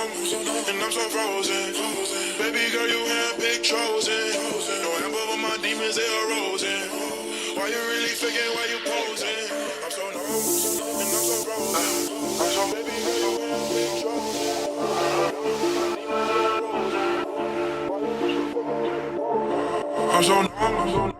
and I'm so frozen. Baby girl, you handpicked chosen. No amber, but my demons they arosin. Why you really faking? Why you posing? I'm so normal, and I'm so frozen. I'm so baby girl, you handpicked chosen. I'm so normal, normal, and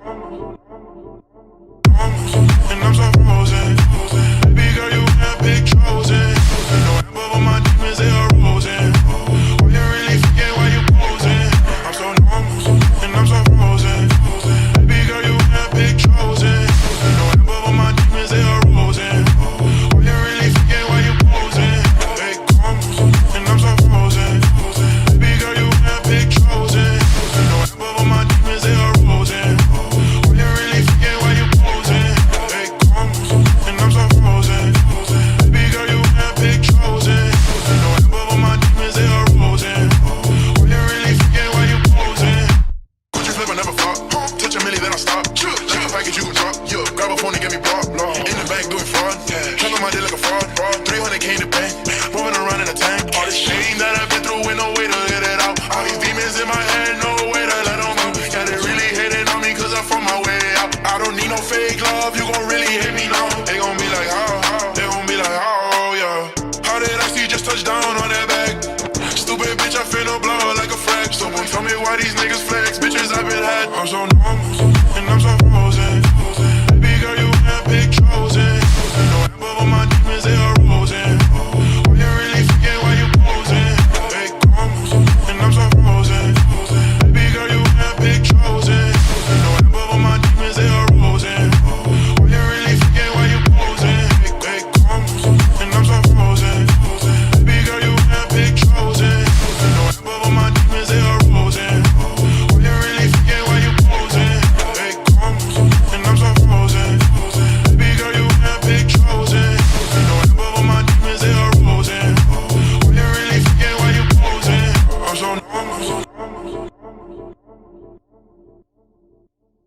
Stop. Like a package you can drop. Yeah. Grab a phone and get me blocked. In the bank doing fraud. Handle my day like a fraud. 300k in the bank. Moving around in a tank. All this shame that I've been through with no way to get it out. All these demons in my head, no way to let them out. Yeah, they really hating on me cause I'm from my way out. I don't need no fake love. You gon' really hate me now. They gon' be like, how, how? They gon' be like, how, yeah. How did I see just touch down on that back? Stupid bitch, I finna blow like a frag. Someone tell me why these niggas flex. Bitches I've been had. I'm so normal, Why you